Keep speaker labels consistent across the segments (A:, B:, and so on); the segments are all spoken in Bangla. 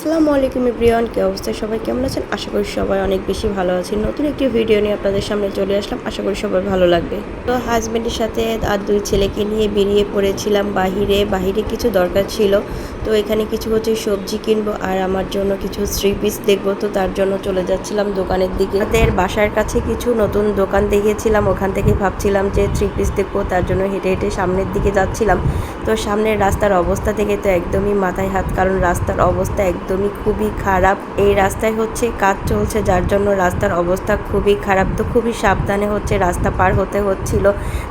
A: আসসালামু আলাইকুম ইব্রিয়ান কি অবস্থায় সবাই কেমন আছেন? আশা করি সবাই অনেক বেশি ভালো আছেন। নতুন একটি ভিডিও নিয়ে আপনাদের সামনে চলে আসলাম। আশা করি সবাই ভালো লাগবে। তো হাজব্যান্ডের সাথে আর দুই ছেলেকে নিয়ে বেরিয়ে পড়েছিলাম বাহিরে। বাহিরে কিছু দরকার ছিল। তো এখানে কিছু হচ্ছে সবজি কিনবো আর আমার জন্য কিছু থ্রি পিস দেখব, তো তার জন্য চলে যাচ্ছিলাম দোকানের দিকে। আমাদের বাসার কাছে কিছু নতুন দোকান দেখিয়েছিলাম, ওখান থেকে ভাবছিলাম যে থ্রি পিস দেখব, তার জন্য হেঁটে হেঁটে সামনের দিকে যাচ্ছিলাম। তো সামনের রাস্তার অবস্থা থেকে তো একদমই মাথায় হাত, কারণ রাস্তার অবস্থা একদমই খুবই খারাপ। এই রাস্তায় হচ্ছে কাজ চলছে, যার জন্য রাস্তার অবস্থা খুবই খারাপ। তো খুবই সাবধানে হচ্ছে রাস্তা পার হতে হচ্ছিল।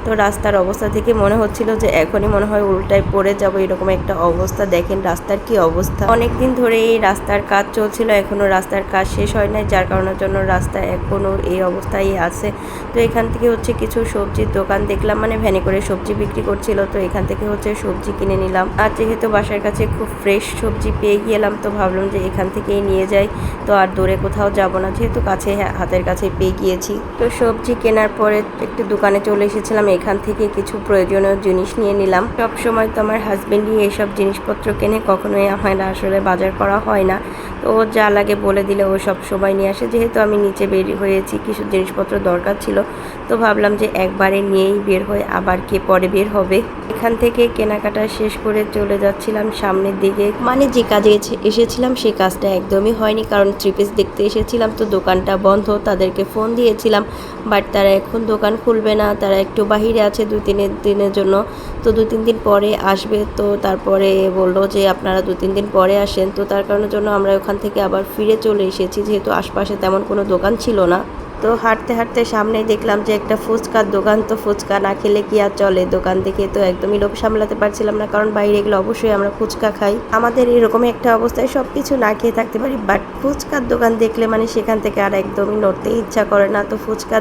A: তো রাস্তার অবস্থা থেকে মনে হচ্ছিল যে এখনই মনে হয় উল্টায় পড়ে যাব, এরকম একটা অবস্থা দেখেন রাস্তার কি অবস্থা? অনেকদিন ধরে এই রাস্তার কাজ চলছিল এখনও রাস্তার কাজ শেষ হয় নাই যার কারণের জন্য রাস্তা এখনও এই অবস্থায় আছে। তো এখান থেকে হচ্ছে কিছু সবজির দোকান দেখলাম মানে ভ্যানে করে সবজি বিক্রি করছিল তো এখান থেকে হচ্ছে সবজি কিনে নিলাম। আর যেহেতু বাসার কাছে খুব ফ্রেশ সবজি পেয়ে গেলাম তো ভাবলাম যে এখান থেকেই নিয়ে যাই তো আর দূরে কোথাও যাব না যেহেতু কাছে হ্যাঁ, হাতের কাছে পেয়ে গিয়েছি। তো সবজি কেনার পরে একটু দোকানে চলে এসেছিলাম এখান থেকে কিছু প্রয়োজনীয় জিনিস নিয়ে নিলাম। সব সময় তো আমার হাজবেন্ডই এইসব জিনিসপত্র কেনে কখনোই হয় না আসলে বাজার করা হয় না। তো ও যা লাগে বলে দিলে ও সব সময় নিয়ে আসে। যেহেতু আমি নিচে বের হয়েছি, কিছু জিনিসপত্র দরকার ছিল, তো ভাবলাম যে একবারে নিয়েই বের হয়ে আবার কে পরে বের হবে। এখান থেকে কেনাকাটা শেষ করে চলে যাচ্ছিলাম সামনের দিকে। মানে যে কাজে এসেছিলাম সেই কাজটা একদমই হয়নি, কারণ থ্রি পিস দেখতে এসেছিলাম তো দোকানটা বন্ধ, তাদেরকে ফোন দিয়েছিলাম। বাট তারা এখন দোকান খুলবে না, তারা একটু বাহিরে আছে দু তিনের দিনের জন্য। তো দু তিন দিন পরে আসবে, তো তারপরে বলল যে আপনারা দু তিন দিন পরে আসেন। তো তার কারণের জন্য আমরা ওখান থেকে আবার ফিরে চলে এসেছি, যেহেতু আশপাশে তেমন কোনো দোকান ছিল না। তো হাঁটতে হাঁটতে সামনেই দেখলাম যে একটা ফুচকার দোকান, তো ফুচকা না খেলে কি আর চলে? দোকান থেকে তো একদমই লোভ সামলাতে পারছিলাম না, কারণ বাইরে গেলে অবশ্যই আমরা ফুচকা খাই। আমাদের এরকম একটা অবস্থায় সব কিছু না খেয়ে থাকতে পারি বাট ফুচকার দোকান দেখলে মানে সেখান থেকে আর একদমই নড়তে ইচ্ছা করে না। তো ফুচকা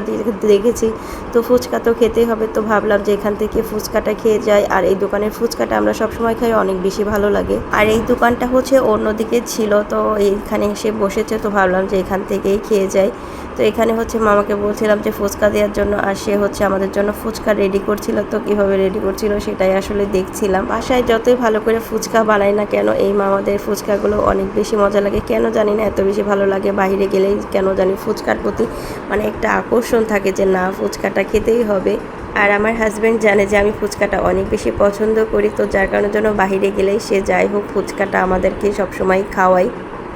A: দেখেছি, তো ফুচকা তো খেতেই হবে, তো ভাবলাম যে এখান থেকে ফুচকাটা খেয়ে যাই। আর এই দোকানের ফুচকাটা আমরা সব সময় খাই, অনেক বেশি ভালো লাগে। আর এই দোকানটা হচ্ছে অন্যদিকে ছিল, তো এইখানে এসে বসেছে, তো ভাবলাম যে এখান থেকেই খেয়ে যাই। তো এখানে হচ্ছে মামাকে বলছিলাম যে ফুচকা দেওয়ার জন্য, আর সে হচ্ছে আমাদের জন্য ফুচকা রেডি করছিল। তো কীভাবে রেডি করছিল সেটাই আসলে দেখছিলাম। বাসায় যতই ভালো করে ফুচকা বানাই না কেন, এই মামাদের ফুচকাগুলো অনেক বেশি মজা লাগে। কেন জানি না, এত বেশি ভালো লাগে বাইরে গেলেই কেন জানি ফুচকার প্রতি মানে একটা আকর্ষণ থাকে যে না, ফুচকাটা খেতেই হবে। আর আমার হাজব্যান্ড জানে যে আমি ফুচকাটা অনেক বেশি পছন্দ করি, তো যার কারণের জন্য বাইরে গেলেই সে যাই হোক ফুচকাটা আমাদেরকে সবসময় খাওয়াই।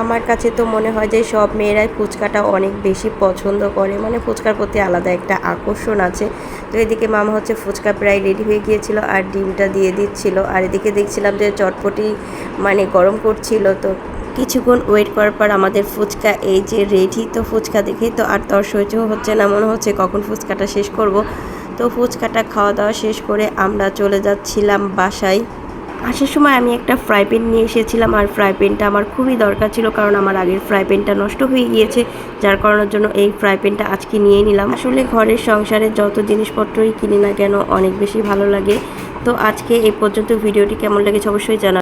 A: আমার কাছে তো মনে হয় যে সব মেয়েরাই ফুচকাটা অনেক বেশি পছন্দ করে। মানে ফুচকার প্রতি আলাদা একটা আকর্ষণ আছে। তো এদিকে মামা হচ্ছে ফুচকা প্রায় রেডি হয়ে গিয়েছিল আর ডিমটা দিয়ে দিচ্ছিল। আর এদিকে দেখছিলাম যে চটপটি মানে গরম করছিল। তো কিছুক্ষণ ওয়েট করার পর আমাদের ফুচকা এই যে রেডি তো ফুচকা দেখেই তো আর তর সহ্য হচ্ছে না। মনে হচ্ছে কখন ফুচকাটা শেষ করব। তো ফুচকাটা খাওয়া দাওয়া শেষ করে আমরা চলে যাচ্ছিলাম বাসায়। আসার সময় আমি একটা ফ্রাই প্যান নিয়ে এসেছিলাম আর ফ্রাই প্যানটা আমার খুবই দরকার ছিল কারণ আমার আগের ফ্রাই প্যানটা নষ্ট হয়ে গিয়েছে, যার কারণের জন্য এই ফ্রাই প্যানটা আজকে নিয়ে নিলাম। আসলে ঘরের সংসারে যত জিনিসপত্রই কিনি না কেন অনেক বেশি ভালো লাগে। তো আজকে এই পর্যন্ত ভিডিওটি কেমন লেগেছে অবশ্যই জানা